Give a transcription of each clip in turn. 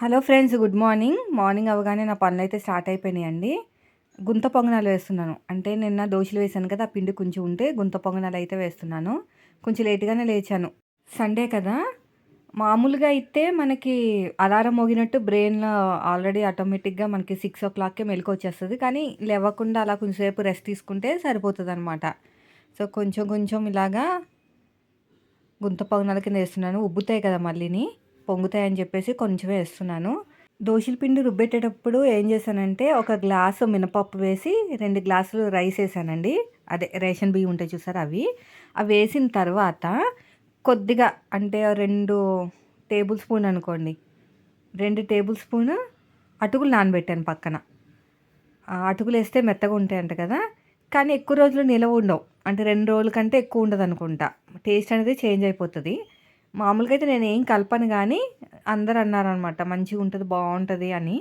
Hello friends good morning. Morning అవగానే నా పనులు అయితే స్టార్ట్ అయిపోయినాయండి. గుంత పొంగనాలు వేస్తున్నాను. అంటే నిన్న దోశలు వేసాను కదా ఆ పిండి కొంచెం ఉంటే గుంత పొంగనాలు అయితే వేస్తున్నాను. కొంచెం లేట్గానే లేచాను. సండే కదా. మామూలుగా అయితే మనకి అలారం మోగినట్టు బ్రెయిన్లో ఆల్రెడీ ఆటోమేటిక్గా మనకి సిక్స్ ఓ క్లాక్కే మెలకు వచ్చేస్తుంది. కానీ లేవకుండా అలా కొంచెంసేపు రెస్ట్ తీసుకుంటే సరిపోతుంది అనమాట సో కొంచెం కొంచెం ఇలాగా గుంత పొంగనాల కింద వేస్తున్నాను. ఉబ్బుతాయి కదా మళ్ళీని. పొంగుతాయని చెప్పేసి కొంచెం వేస్తున్నాను. దోశల పిండి రుబ్బెట్టేటప్పుడు ఏం చేశానంటే ఒక గ్లాసు మినపప్పు వేసి రెండు గ్లాసులు రైస్ వేసానండి. అదే రేషన్ బియ్యం ఉంటాయి చూసారు అవి. అవి వేసిన తర్వాత కొద్దిగా అంటే రెండు టేబుల్ స్పూన్ అనుకోండి. రెండు టేబుల్ స్పూన్ అటుకులు నానబెట్టాను పక్కన. అటుకులు వేస్తే మెత్తగా ఉంటాయంట కదా. కానీ ఎక్కువ రోజులు నిలవ ఉండవు. అంటే రెండు రోజుల కంటే ఎక్కువ ఉండదు అనుకుంటా టేస్ట్ అనేది చేంజ్ అయిపోతుంది. మామూలుగా అయితే నేను ఏం కలపను కానీ అందరు అన్నారనమాట మంచిగా ఉంటుంది బాగుంటుంది అని.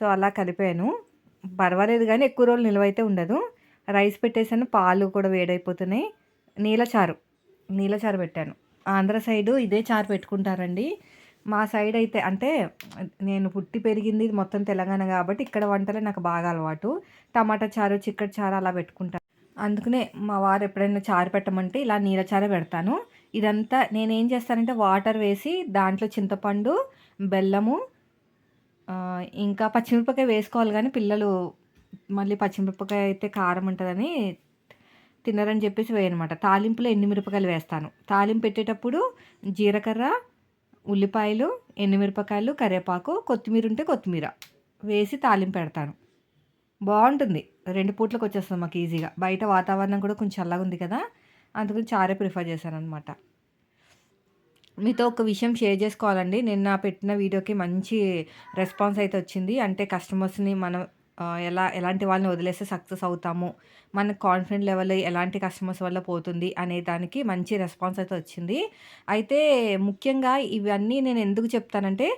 సో అలా కలిపాను. పర్వాలేదు కానీ ఎక్కువ రోజులు నిలవైతే అయితే ఉండదు. రైస్ పెట్టేసాను పాలు కూడా వేడైపోతున్నాయి. నీళ్ళ చారు నీళ్ళ చారు పెట్టాను. ఆంధ్ర సైడు ఇదే చారు పెట్టుకుంటారండి. మా సైడ్ అయితే అంటే నేను పుట్టి పెరిగింది మొత్తం తెలంగాణ కాబట్టి ఇక్కడ వంటలే నాకు బాగా అలవాటు. టమాటా చారు చిక్కటి చారు అలా పెట్టుకుంటాను అందుకనే మా వారు ఎప్పుడైనా చారు పెట్టమంటే ఇలా నీళ్ళ చారే పెడతాను. ఇదంతా నేనేం చేస్తానంటే వాటర్ వేసి దాంట్లో చింతపండు బెల్లము ఇంకా పచ్చిమిరపకాయ వేసుకోవాలి కానీ పిల్లలు మళ్ళీ పచ్చిమిరపకాయ అయితే కారం ఉంటుందని తినరని చెప్పేసి వేయనమాట. తాలింపులో ఎన్ని మిరపకాయలు వేస్తాను? తాలింపు పెట్టేటప్పుడు జీలకర్ర ఉల్లిపాయలు ఎండుమిరపకాయలు కరివేపాకు కొత్తిమీర ఉంటే కొత్తిమీర వేసి తాలింపు పెడతాను. బాగుంటుంది. రెండు పూట్లకు వచ్చేస్తుంది మాకు ఈజీగా. బయట వాతావరణం కూడా కొంచెం చల్లగా ఉంది కదా. అందుకని చారే ప్రిఫర్ చేశానమాట మీతో ఒక విషయం షేర్ చేసుకోవాలండి. నిన్న పెట్టిన వీడియోకి మంచి రెస్పాన్స్ అయితే వచ్చింది. అంటే కస్టమర్స్ని మనం ఎలా ఎలాంటి వాళ్ళని వదిలేస్తే సక్సెస్ అవుతాము మన కాన్ఫిడెంట్ లెవెల్ ఎలాంటి కస్టమర్స్ వల్ల పోతుంది అనే దానికి మంచి రెస్పాన్స్ అయితే వచ్చింది. అయితే ముఖ్యంగా ఇవన్నీ నేను ఎందుకు చెప్తానంటే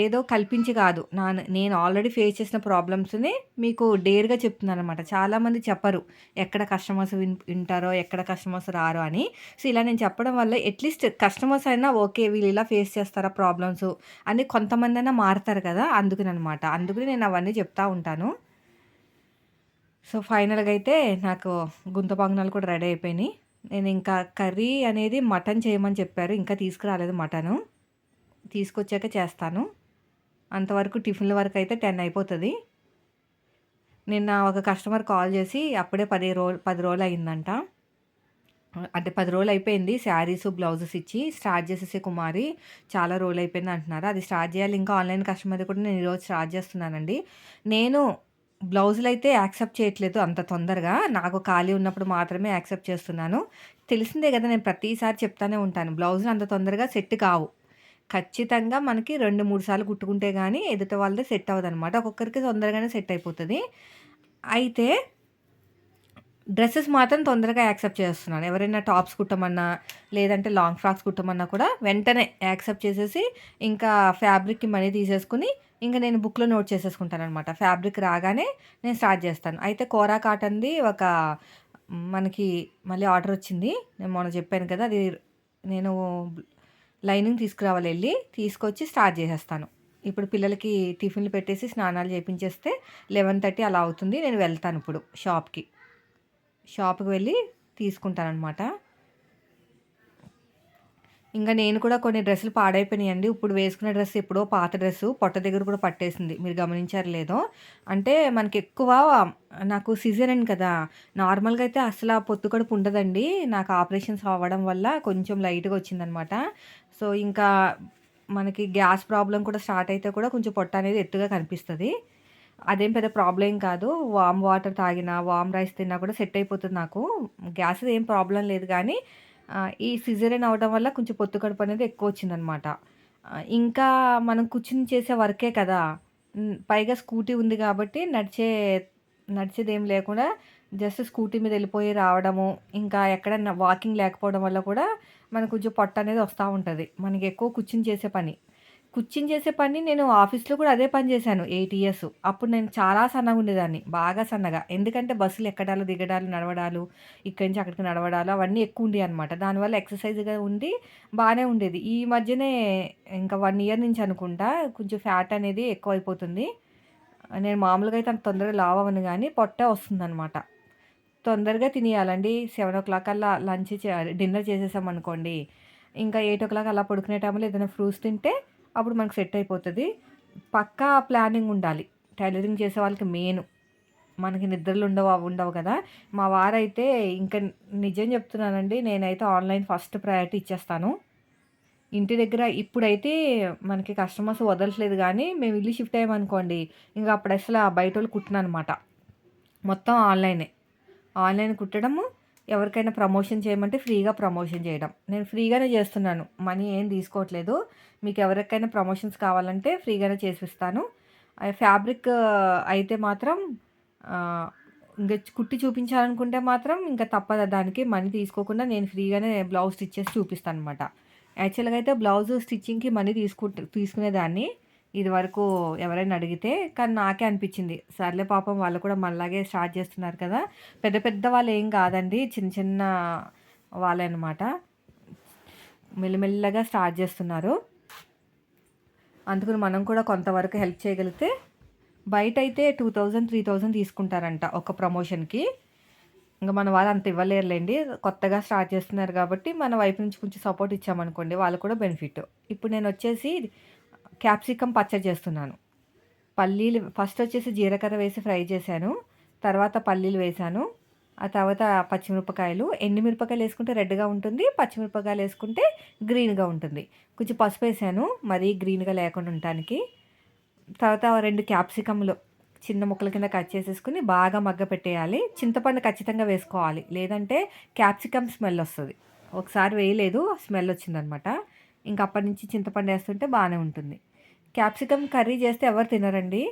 ఏదో కల్పించి కాదు. నా నేను ఆల్రెడీ ఫేస్ చేసిన ప్రాబ్లమ్స్ని మీకు డేర్గా చెప్తున్నాను అనమాట చాలామంది చెప్పరు ఎక్కడ కస్టమర్స్ విన్ వింటారో ఎక్కడ కస్టమర్స్ రారో అని. సో ఇలా నేను చెప్పడం వల్ల అట్లీస్ట్ కస్టమర్స్ అయినా ఓకే వీళ్ళు ఇలా ఫేస్ చేస్తారా ప్రాబ్లమ్స్ అని కొంతమంది అయినా మారుతారు కదా అందుకనమాట అందుకని నేను అవన్నీ చెప్తా ఉంటాను. సో ఫైనల్గా అయితే నాకు గుంత పాంగనాలు కూడా రెడీ అయిపోయినాయి. నేను ఇంకా కర్రీ అనేది మటన్ చేయమని చెప్పారు. ఇంకా తీసుకురాలేదు మటను. తీసుకొచ్చాక చేస్తాను. అంతవరకు టిఫిన్ల వరకు అయితే టెన్ అయిపోతుంది. నిన్న ఒక కస్టమర్ కాల్ చేసి అప్పుడే పది రోజు పది రోజులు అయిందంట. అంటే పది రోజులు అయిపోయింది. శారీస్ బ్లౌజెస్ ఇచ్చి స్టార్ట్ చేసేసే కుమారి చాలా రోజులు అయిపోయింది అంటున్నారు. అది స్టార్ట్ చేయాలి. ఇంకా ఆన్లైన్ కస్టమర్ కూడా నేను ఈరోజు స్టార్ట్ చేస్తున్నానండి. నేను బ్లౌజులు అయితే యాక్సెప్ట్ చేయట్లేదు అంత తొందరగా. నాకు ఖాళీ ఉన్నప్పుడు మాత్రమే యాక్సెప్ట్ చేస్తున్నాను. తెలిసిందే కదా నేను ప్రతిసారి చెప్తానే ఉంటాను బ్లౌజులు అంత తొందరగా సెట్ కావు. ఖచ్చితంగా మనకి రెండు మూడు సార్లు కుట్టుకుంటే కానీ ఎదుట వాళ్ళదే సెట్ అవ్వదు అనమాట ఒక్కొక్కరికి తొందరగానే సెట్ అయిపోతుంది. అయితే డ్రెస్సెస్ మాత్రం తొందరగా యాక్సెప్ట్ చేస్తున్నాను. ఎవరైనా టాప్స్ కుట్టమన్నా లేదంటే లాంగ్ ఫ్రాక్స్ కుట్టమన్నా కూడా వెంటనే యాక్సెప్ట్ చేసేసి ఇంకా ఫ్యాబ్రిక్కి మనీ తీసేసుకుని ఇంకా నేను బుక్లో నోట్ చేసేసుకుంటాను అనమాట ఫ్యాబ్రిక్ రాగానే నేను స్టార్ట్ చేస్తాను. అయితే కోరా కాటన్ది ఒక మనకి మళ్ళీ ఆర్డర్ వచ్చింది. నేను మొన్న చెప్పాను కదా అది నేను లైనింగ్ తీసుకురావాలి వెళ్ళి తీసుకొచ్చి స్టార్ట్ చేసేస్తాను. ఇప్పుడు పిల్లలకి టిఫిన్లు పెట్టేసి స్నానాలు చేపించేస్తే లెవెన్ థర్టీ అలా అవుతుంది. నేను వెళ్తాను ఇప్పుడు షాప్కి. షాప్కి వెళ్ళి తీసుకుంటానమాట ఇంకా నేను కూడా కొన్ని డ్రెస్సులు పాడైపోయినాయండి. ఇప్పుడు వేసుకున్న డ్రెస్ ఎప్పుడో పాత డ్రెస్సు పొట్ట దగ్గర కూడా పట్టేసింది. మీరు గమనించారు లేదో. అంటే మనకి ఎక్కువ నాకు సిజరన్ కదా. నార్మల్గా అయితే అసలు ఆ పొత్తు కడుపు ఉండదండి. నాకు ఆపరేషన్స్ అవ్వడం వల్ల కొంచెం లైట్గా వచ్చిందనమాట సో ఇంకా మనకి గ్యాస్ ప్రాబ్లం కూడా స్టార్ట్ అయితే కూడా కొంచెం పొట్ట అనేది ఎత్తుగా కనిపిస్తుంది. అదేం పెద్ద ప్రాబ్లం కాదు. వామ్ వాటర్ తాగినా వామ్ రైస్ తిన్నా కూడా సెట్ అయిపోతుంది నాకు. గ్యాస్ ఏం ప్రాబ్లం లేదు కానీ ఈ సిజరేన్ అవడం వల్ల కొంచెం పొత్తు కడుపు అనేది ఎక్కువ వచ్చిందనమాట. ఇంకా మనం కూర్చుని చేసే వర్కే కదా. పైగా స్కూటీ ఉంది కాబట్టి నడిచే నడిచేది ఏం లేకుండా జస్ట్ స్కూటీ మీద వెళ్ళిపోయి రావడము ఇంకా ఎక్కడ వాకింగ్ లేకపోవడం వల్ల కూడా మనకు కొంచెం పొట్ట అనేది వస్తూ ఉంటుంది. మనకి ఎక్కువ కూర్చుని చేసే పని. కుచ్చింగ్ చేసే పని నేను ఆఫీస్‌లో కూడా అదే పని చేశాను ఎయిట్ ఇయర్స్. అప్పుడు నేను చాలా సన్నగా ఉండేదాన్ని. బాగా సన్నగా. ఎందుకంటే బస్సులు ఎక్కడాలు, దిగడాలు, నడవడాలు, ఇక్కడి నుంచి అక్కడికి నడవడాలు అవన్నీ ఎక్కువ ఉండేవి అనమాట దానివల్ల ఎక్సర్‌సైజ్‌గా ఉండి బాగానే ఉండేది. ఈ మధ్యనే ఇంకా వన్ ఇయర్ నుంచి అనుకుంటా కొంచెం ఫ్యాట్ అనేది ఎక్కువ అయిపోతుంది నేను మామూలుగా అయితే అంత తొందరగా లావు కానీ పొట్ట పొట్టే వస్తుందన్నమాట. తొందరగా తినేయాలండి. 7:00 కల్లా లంచ్ చే డిన్నర్ చేసేసామనుకోండి, ఇంకా 8:00 అలా పడుకునే టైంలో ఏదైనా ఫ్రూట్స్ తింటే అప్పుడు మనకు సెట్ అయిపోతుంది పక్కా ప్లానింగ్ ఉండాలి. టైలరింగ్ చేసే వాళ్ళకి మెయిన్. మనకి నిద్రలు ఉండవు, అవి ఉండవు కదా! మా వారైతే ఇంక నిజం చెప్తున్నానండి. నేనైతే ఆన్‌లైన్ ఫస్ట్ ప్రయారిటీ ఇచ్చేస్తాను. ఇంటి దగ్గర ఇప్పుడైతే మనకి కస్టమర్స్ వదలట్లేదు కానీ మేము ఇల్లు షిఫ్ట్ అయ్యామనుకోండి, ఇంకా అప్పుడు అసలు బయట వాళ్ళు కుట్టిన కుట్టననమాట. మొత్తం ఆన్‌లైనే. ఆన్‌లైన్ కుట్టడము, ఎవరికైనా ప్రమోషన్ చేయమంటే ఫ్రీగా ప్రమోషన్ చేయడం. నేను ఫ్రీగానే చేస్తున్నాను. మనీ ఏం తీసుకోవట్లేదు. మీకు ఎవరికైనా ప్రమోషన్స్ కావాలంటే ఫ్రీగానే చేసిస్తాను. ఫ్యాబ్రిక్ అయితే మాత్రం ఇంకా కుట్టి చూపించాలనుకుంటే మాత్రం ఇంకా తప్పదు దానికి మనీ తీసుకోకుండా నేను ఫ్రీగానే బ్లౌజ్ స్టిచ్ చేసి చూపిస్తాననమాట. యాక్చువల్‌గా అయితే బ్లౌజ్ స్టిచ్చింగ్‌కి మనీ తీసుకు తీసుకునేదాన్ని. ఇదివరకు ఎవరైనా అడిగితే. కానీ నాకే అనిపించింది. సర్లే పాపం వాళ్ళు కూడా మనలాగే స్టార్ట్ చేస్తున్నారు కదా! పెద్ద పెద్ద వాళ్ళు ఏం కాదండి. చిన్న చిన్న వాళ్ళే అనమాట. మెల్లమెల్లగా స్టార్ట్ చేస్తున్నారు. అందుకని మనం కూడా కొంతవరకు హెల్ప్ చేయగలిగితే బయట అయితే టూ థౌజండ్ త్రీ థౌజండ్ తీసుకుంటారంట ఒక ప్రమోషన్‌కి. ఇంకా మన వాళ్ళు అంత ఇవ్వలేరులేండి కొత్తగా స్టార్ట్ చేస్తున్నారు కాబట్టి మన వైపు నుంచి కొంచెం సపోర్ట్ ఇచ్చామనుకోండి వాళ్ళు కూడా బెనిఫిట్. ఇప్పుడు నేను వచ్చేసి క్యాప్సికమ్ పచ్చడి చేస్తున్నాను. పల్లీలు ఫస్ట్ వచ్చేసి జీలకర్ర వేసి ఫ్రై చేశాను. తర్వాత పల్లీలు వేశాను. ఆ తర్వాత పచ్చిమిరపకాయలు, ఎండుమిరపకాయలు వేసుకుంటే రెడ్‌గా ఉంటుంది. పచ్చిమిరపకాయలు వేసుకుంటే గ్రీన్‌గా ఉంటుంది. కొంచెం పసుపు వేసాను మరీ గ్రీన్‌గా లేకుండా ఉండటానికి. తర్వాత రెండు క్యాప్సికమ్‌లు చిన్న ముక్కల కింద కట్ చేసేసుకుని బాగా మగ్గ పెట్టేయాలి చింతపండు ఖచ్చితంగా వేసుకోవాలి. లేదంటే క్యాప్సికమ్ స్మెల్ వస్తుంది ఒకసారి వేయలేదు స్మెల్ వచ్చిందనమాట. ఇంక అప్పటి నుంచి చింతపండు వేస్తుంటే బాగానే ఉంటుంది. క్యాప్సికమ్ కర్రీ చేస్తే ఎవరు తినరండి.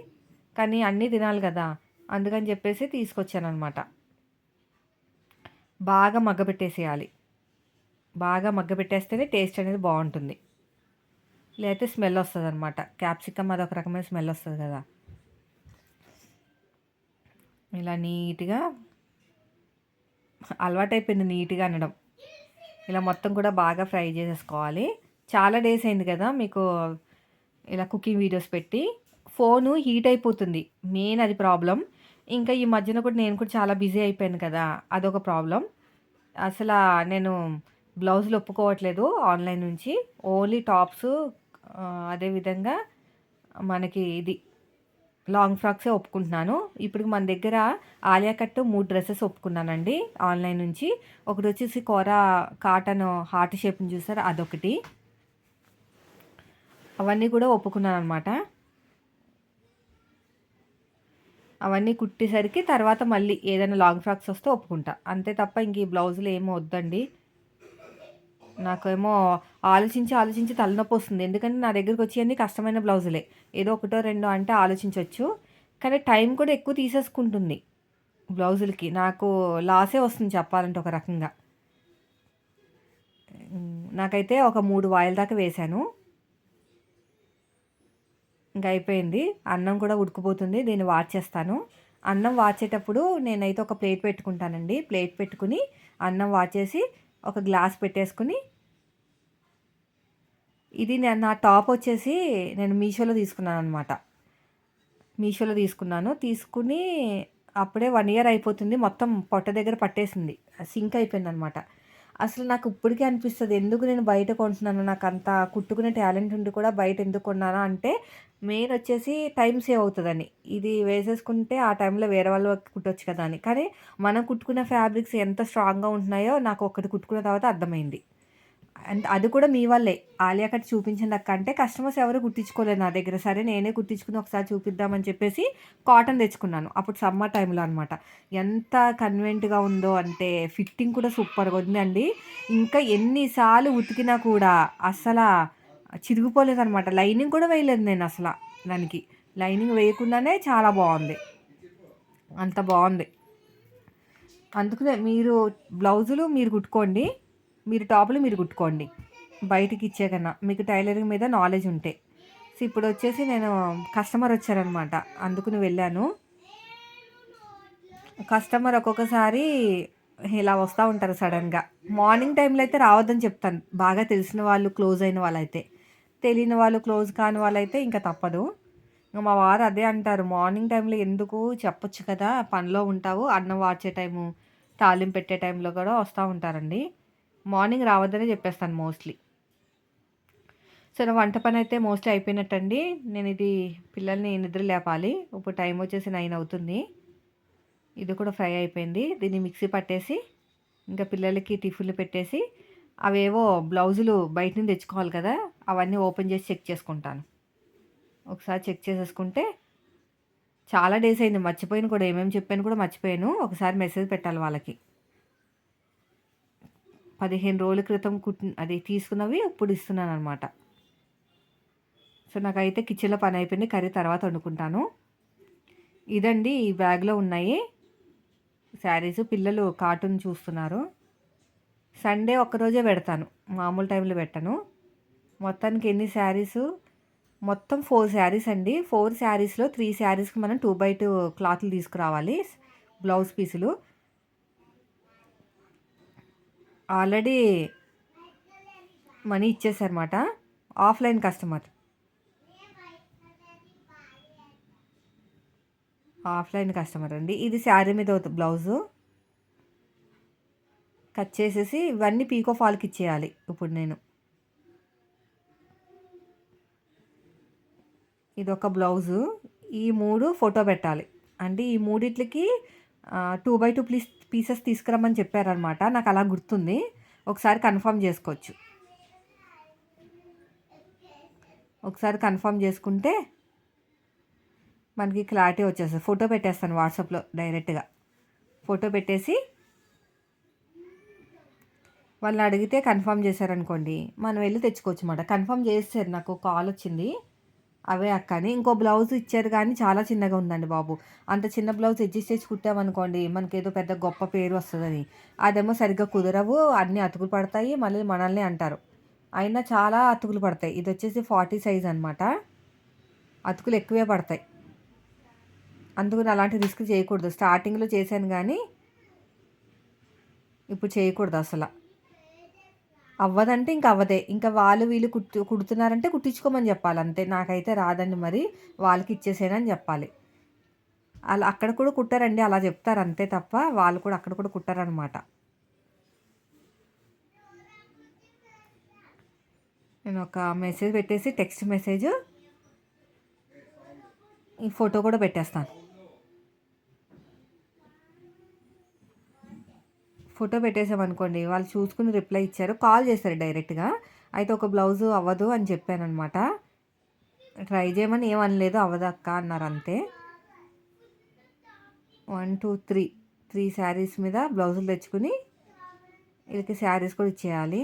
కానీ అన్నీ తినాలి కదా! అందుకని చెప్పేసి తీసుకొచ్చాననమాట. బాగా మగ్గపెట్టేసేయాలి. బాగా మగ్గపెట్టేస్తేనే టేస్ట్ అనేది బాగుంటుంది లేతే స్మెల్ వస్తుంది అనమాట క్యాప్సికమ్ అదొక రకమైన స్మెల్ వస్తుంది కదా! ఇలా నీట్‌గా అలవాటైపోయింది నీట్‌గా అనడం. ఇలా మొత్తం కూడా బాగా ఫ్రై చేసేసుకోవాలి. చాలా డేస్ అయింది కదా! మీకు ఇలా కుకింగ్ వీడియోస్ పెట్టి. ఫోను హీట్ అయిపోతుంది. మెయిన్ అది ప్రాబ్లం ఇంకా ఈ మధ్యన కూడా నేను కూడా చాలా బిజీ అయిపోయాను కదా! అదొక ప్రాబ్లం అసలా నేను బ్లౌజులు ఒప్పుకోవట్లేదు ఆన్‌లైన్ నుంచి. ఓన్లీ టాప్స్ అదేవిధంగా అదే విధంగా మనకి ఇది లాంగ్ ఫ్రాక్సే ఒప్పుకుంటున్నాను. ఇప్పుడు మన దగ్గర ఆలియా కట్ మూడు డ్రెస్సెస్ ఒప్పుకున్నానండి ఆన్‌లైన్ నుంచి. ఒకటి వచ్చేసి కోరా కాటన్ హార్ట్ షేప్‌ని చూసారు అదొకటి. అవన్నీ కూడా ఒప్పుకున్నాను అనమాట అవన్నీ కుట్టేసరికి తర్వాత మళ్ళీ ఏదైనా లాంగ్ ఫ్రాక్స్ వస్తే ఒప్పుకుంటా. అంతే తప్ప ఇంక ఈ బ్లౌజులు ఏమో వద్దండి. నాకేమో ఆలోచించి, ఆలోచించి తలనొప్పి వస్తుంది ఎందుకంటే నా దగ్గరికి వచ్చేయన్నీ కష్టమైన బ్లౌజులే. ఏదో ఒకటో రెండో అంటే ఆలోచించవచ్చు కానీ టైం కూడా ఎక్కువ తీసేసుకుంటుంది బ్లౌజులకి. నాకు లాసే వస్తుంది చెప్పాలంటే ఒక రకంగా. నాకైతే ఒక మూడు వాయిల దాకా వేశాను. ఇంకా అయిపోయింది. అన్నం కూడా ఉడికిపోతుంది. దీన్ని వార్చేస్తాను. అన్నం వాచేటప్పుడు నేనైతే ఒక ప్లేట్ పెట్టుకుంటానండి. ప్లేట్ పెట్టుకొని అన్నం వాచేసి ఒక గ్లాస్ పెట్టేసుకొని ఇది నేను నా టాప్ వచ్చేసి నేను మీషోలో తీసుకున్నాను అనమాట మీషోలో తీసుకున్నాను. తీసుకుని అప్పుడే వన్ ఇయర్ అయిపోతుంది. మొత్తం పొట్ట దగ్గర పట్టేసింది. సింక్ అయిపోయింది అనమాట అసలు నాకు ఇప్పటికే అనిపిస్తుంది ఎందుకు నేను బయట కొంటున్నాను. నాకు అంత కుట్టుకునే టాలెంట్ ఉండి కూడా బయట ఎందుకు కొన్నానా అంటే మెయిన్ వచ్చేసి టైం సేవ్ అవుతుందని ఇది వేసేసుకుంటే ఆ టైంలో వేరే వాళ్ళు కుట్టొచ్చు కదా అని. కానీ మనం కుట్టుకున్న ఫ్యాబ్రిక్స్ ఎంత స్ట్రాంగ్‌గా ఉంటున్నాయో నాకు ఒకటి కుట్టుకున్న తర్వాత అర్థమైంది. అండ్ అది కూడా మీ వల్లే. ఆలియా కట్ చూపించిన అక్క అంటే కస్టమర్స్ ఎవరు కుట్టించుకోలేదు నా దగ్గర. సరే నేనే కుట్టించుకుని ఒకసారి చూపిద్దామని చెప్పేసి కాటన్ తెచ్చుకున్నాను. అప్పుడు సమ్మర్ టైంలో అనమాట. ఎంత కన్వెంట్గా ఉందో అంటే ఫిట్టింగ్ కూడా సూపర్‌గా ఉందండి. ఇంకా ఎన్నిసార్లు ఉతికినా కూడా అస్సల చిరిగిపోలేదనమాట. లైనింగ్ కూడా వేయలేదు నేను అసలు దానికి. లైనింగ్ వేయకుండానే చాలా బాగుంది అంత బాగుంది అందుకనే మీరు బ్లౌజులు మీరు కుట్టుకోండి. మీరు టాపులు మీరు కుట్టుకోండి. బయటికి ఇచ్చే కన్నా. మీకు టైలరింగ్ మీద నాలెడ్జ్ ఉంటే. సో ఇప్పుడు వచ్చేసి నేను కస్టమర్ వచ్చారనమాట. అందుకుని వెళ్ళాను. కస్టమర్ ఒక్కొక్కసారి ఇలా వస్తూ ఉంటారు సడన్గా మార్నింగ్ టైంలో అయితే రావద్దని చెప్తాను. బాగా తెలిసిన వాళ్ళు క్లోజ్ అయిన వాళ్ళైతే. తెలియని వాళ్ళు క్లోజ్ కాని వాళ్ళైతే ఇంకా తప్పదు. ఇంకా మా వారు అదే అంటారు. మార్నింగ్ టైంలో ఎందుకు చెప్పొచ్చు కదా? పనిలో ఉంటావు. అన్నం వార్చే టైము తాలింపు పెట్టే టైంలో కూడా వస్తూ ఉంటారండి. మార్నింగ్ రావద్దనే చెప్పేస్తాను మోస్ట్లీ. సో నా వంట పని అయితే మోస్ట్లీ అయిపోయినట్టండి. నేను ఇది పిల్లల్ని నిద్ర లేపాలి. ఇప్పుడు టైం వచ్చేసి నైన్ అవుతుంది. ఇది కూడా ఫ్రై అయిపోయింది. దీన్ని మిక్సీ పట్టేసి ఇంకా పిల్లలకి టిఫిన్లు పెట్టేసి అవేవో బ్లౌజులు బయట నుంచి తెచ్చుకోవాలి కదా అవన్నీ ఓపెన్ చేసి చెక్ చేసుకుంటాను. ఒకసారి చెక్ చేసేసుకుంటే చాలా డేస్ అయింది. మర్చిపోయిన కూడా. ఏమేమి చెప్పాను కూడా మర్చిపోయాను. ఒకసారి మెసేజ్ పెట్టాలి వాళ్ళకి. పదిహేను రోజుల క్రితం కుట్ అది తీసుకున్నవి ఇప్పుడు ఇస్తున్నాను అనమాట సో నాకైతే కిచెన్లో పని అయిపోయింది. కర్రీ తర్వాత వండుకుంటాను. ఇదండి ఈ బ్యాగ్లో ఉన్నాయి. శారీస్. పిల్లలు కార్టూన్ చూస్తున్నారు. సండే ఒక్కరోజే పెడతాను. మామూలు టైంలో పెట్టను. మొత్తానికి ఎన్ని శారీస్? మొత్తం ఫోర్ శారీస్ అండి. ఫోర్ శారీస్లో త్రీ శారీస్కి మనం టూ బై టూ క్లాత్లు తీసుకురావాలి. Blouse pieces. ఆల్రెడీ మనీ ఇచ్చేసారన్నమాట ఆఫ్లైన్ కస్టమర్. ఆఫ్లైన్ కస్టమర్ అండి. ఇది శారీ మీద బ్లౌజు. కట్ చేసేసి ఇవన్నీ పీకో ఫాల్కి ఇచ్చేయాలి ఇప్పుడు నేను. ఇది ఒక బ్లౌజు. ఈ మూడు ఫోటో పెట్టాలి. అంటే ఈ మూడిట్లకి two by two please pieces తీసుకురమ్మని చెప్పారనమాట నాకు అలా గుర్తుంది. ఒకసారి కన్ఫర్మ్ చేసుకోవచ్చు. ఒకసారి కన్ఫర్మ్ చేసుకుంటే మనకి క్లారిటీ వచ్చేస్తుంది. ఫోటో పెట్టేస్తాను వాట్సాప్లో డైరెక్ట్గా ఫోటో పెట్టేసి వాళ్ళని అడిగితే కన్ఫర్మ్ చేశారనుకోండి. మనం వెళ్ళి తెచ్చుకోవచ్చు అన్నమాట కన్ఫర్మ్ చేస్తారు నాకు కాల్ వచ్చింది. అవే అక్క అని. ఇంకో బ్లౌజ్ ఇచ్చారు కానీ చాలా చిన్నగా ఉందండి బాబు. అంత చిన్న బ్లౌజ్ అడ్జస్ట్ చేసి కుట్టామనుకోండి మనకి ఏదో పెద్ద గొప్ప పేరు వస్తుందని. అదేమో సరిగ్గా కుదరవు అన్నీ అతుకులు పడతాయి మళ్ళీ మనల్ని అంటారు. అయినా చాలా అతుకులు పడతాయి. ఇది వచ్చేసి ఫార్టీ సైజ్ అనమాట అతుకులు ఎక్కువే పడతాయి. అందుకని అలాంటి రిస్క్ చేయకూడదు. స్టార్టింగ్లో చేశాను కానీ ఇప్పుడు చేయకూడదు అసలు. అవ్వదంటే ఇంకా అవ్వదే. ఇంకా వాళ్ళు వీళ్ళు కుట్టు కుడుతున్నారంటే కుట్టించుకోమని చెప్పాలి. అంతే. నాకైతే రాదండి మరి. వాళ్ళకి ఇచ్చేసేనని చెప్పాలి. అలా అక్కడ కూడా కుట్టారండి. అలా చెప్తారు అంతే తప్ప వాళ్ళు కూడా అక్కడ కూడా కుట్టారనమాట నేను ఒక మెసేజ్ పెట్టేసి టెక్స్ట్ మెసేజ్ ఈ ఫోటో కూడా పెట్టేస్తాను. ఫోటో పెట్టేసామనుకోండి వాళ్ళు చూసుకుని రిప్లై ఇచ్చారు. కాల్ చేశారు డైరెక్ట్గా అయితే ఒక బ్లౌజు అవ్వదు అని చెప్పాను అనమాట ట్రై చేయమని ఏమనలేదు అవ్వదక్క అన్నారు అంతే. One two three three saris మీద బ్లౌజులు తెచ్చుకుని వీళ్ళకి శారీస్ కూడా ఇచ్చేయాలి.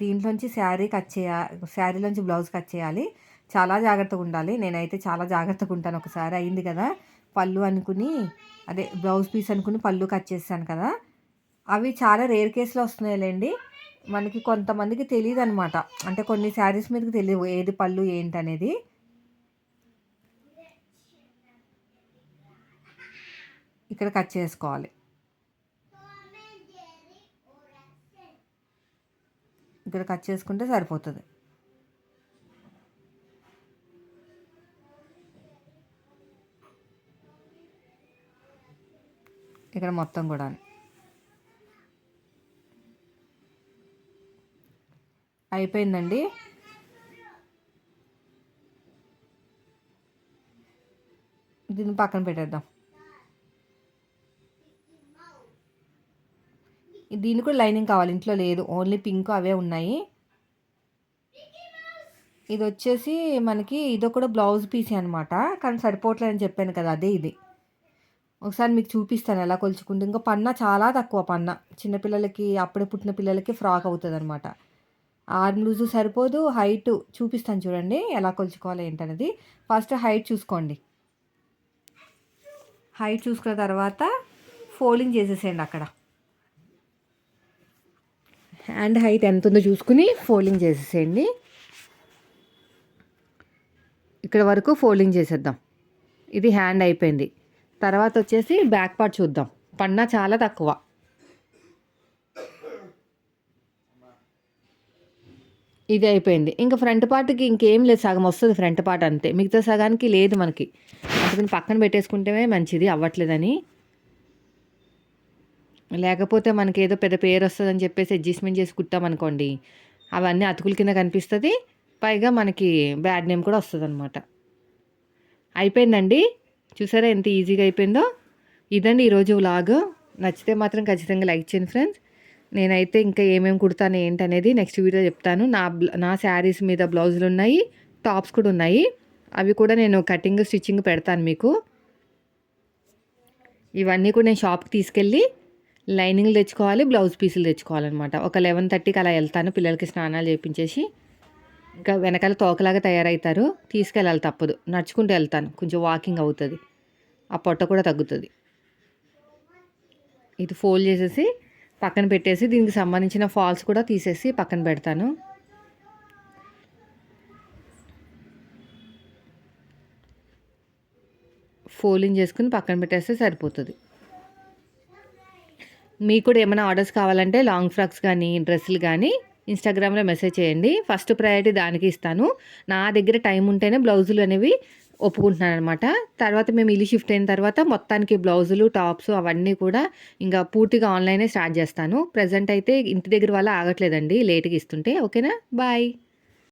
దీంట్లోంచి శారీ కట్ చేయాలి శారీలోంచి బ్లౌజ్ కట్ చేయాలి. చాలా జాగ్రత్తగా ఉండాలి. నేనైతే చాలా జాగ్రత్తగా ఉంటాను. ఒకసారి అయింది కదా. పళ్ళు అనుకుని అదే బ్లౌజ్ పీస్ అనుకుని పళ్ళు కట్ చేశాను కదా. అవి చాలా రేర్ కేసులో వస్తున్నాయిలేండి. మనకి కొంతమందికి తెలియదు అనమాట అంటే కొన్ని శారీస్ మీదకి తెలియదు ఏది పళ్ళు ఏంటి అనేది ఇక్కడ కట్ చేసుకోవాలి. ఇక్కడ కట్ చేసుకుంటే సరిపోతుంది. ఇక్కడ మొత్తం కూడా అయిపోయిందండి. దీన్ని పక్కన పెట్టేద్దాం. దీని కూడా లైనింగ్ కావాలి ఇంట్లో లేదు. ఓన్లీ పింక్ అవే ఉన్నాయి. ఇది వచ్చేసి మనకి ఇది కూడా బ్లౌజ్ పీసే అనమాట కానీ సరిపోవట్లేదని చెప్పాను కదా అదే ఇది. ఒకసారి మీకు చూపిస్తాను ఎలా కొలుచుకుంటే. ఇంకా పన్న చాలా తక్కువ పన్న. చిన్నపిల్లలకి అప్పుడే పుట్టిన పిల్లలకి ఫ్రాక్ అవుతుంది అనమాట ఆర్మ్ లూజు సరిపోదు హైట్ చూపిస్తాను చూడండి ఎలా కొలుచుకోవాలి ఏంటనేది. ఫస్ట్ హైట్ చూసుకోండి. హైట్ చూసుకున్న తర్వాత ఫోల్డింగ్ చేసేసేయండి అక్కడ. హ్యాండ్ హైట్ ఎంత ఉందో చూసుకుని ఫోల్డింగ్ చేసేసేయండి. ఇక్కడ వరకు ఫోల్డింగ్ చేసేద్దాం. ఇది హ్యాండ్ అయిపోయింది. తర్వాత వచ్చేసి బ్యాక్ పార్ట్ చూద్దాం. పన్నా చాలా తక్కువ. ఇది అయిపోయింది. ఇంకా ఫ్రంట్ పార్ట్కి ఇంకేం లేదు సగం వస్తుంది ఫ్రంట్ పార్ట్ అంతే. మిగతా సగానికి లేదు మనకి. అందుకని పక్కన పెట్టేసుకుంటే మంచిది అవ్వట్లేదని. లేకపోతే మనకి ఏదో పెద్ద పేరు వస్తుందని చెప్పేసి అడ్జస్ట్మెంట్ చేసి కుట్టామనుకోండి అవన్నీ అతుకుల కింద కనిపిస్తుంది. పైగా మనకి బ్యాడ్ నేమ్ కూడా వస్తుంది అనమాట అయిపోయిందండి? చూసారా ఎంత ఈజీగా అయిపోయిందో? ఇదండి ఈరోజు వ్లాగ్ నచ్చితే మాత్రం ఖచ్చితంగా లైక్ చేయండి ఫ్రెండ్స్ నేనైతే ఇంకా ఏమేమి కుడతాను ఏంటనేది నెక్స్ట్ వీడియో చెప్తాను. నా నా శారీస్ మీద బ్లౌజులు ఉన్నాయి టాప్స్ కూడా ఉన్నాయి. అవి కూడా నేను కటింగ్ స్టిచ్చింగ్ పెడతాను మీకు. ఇవన్నీ కూడా నేను షాప్కి తీసుకెళ్ళి లైనింగ్లు తెచ్చుకోవాలి బ్లౌజ్ పీసులు తెచ్చుకోవాలన్నమాట. ఒక లెవెన్ థర్టీకి అలా వెళ్తాను పిల్లలకి స్నానాలు చేయించేసి ఇంకా వెనకాల తోకలాగా తయారవుతారు తీసుకెళ్ళాలి తప్పదు. నడుచుకుంటూ వెళ్తాను. కొంచెం వాకింగ్ అవుతుంది. ఆ పొట్ట కూడా తగ్గుతుంది. ఇది ఫోల్డ్ చేసేసి పక్కన పెట్టేసి దీనికి సంబంధించిన ఫాల్స్ కూడా తీసేసి పక్కన పెడతాను. ఫోల్డింగ్ చేసుకుని పక్కన పెట్టేస్తే సరిపోతుంది. మీకు కూడా ఏమైనా ఆర్డర్స్ కావాలంటే లాంగ్ ఫ్రాక్స్ కానీ డ్రెస్సులు కానీ ఇన్స్టాగ్రామ్లో మెసేజ్ చేయండి. ఫస్ట్ ప్రయారిటీ దానికి ఇస్తాను. నా దగ్గర టైం ఉంటేనే బ్లౌజులు అనేవి ఒప్పుకుంటున్నాను అనమాట తర్వాత మేము ఇల్లు షిఫ్ట్ అయిన తర్వాత మొత్తానికి బ్లౌజులు టాప్స్ అవన్నీ కూడా ఇంకా పూర్తిగా ఆన్లైనే స్టార్ట్ చేస్తాను. ప్రజెంట్ అయితే ఇంటి దగ్గర వల్ల ఆగట్లేదండి. లేట్గా ఇస్తుంటే. ఓకేనా? బాయ్.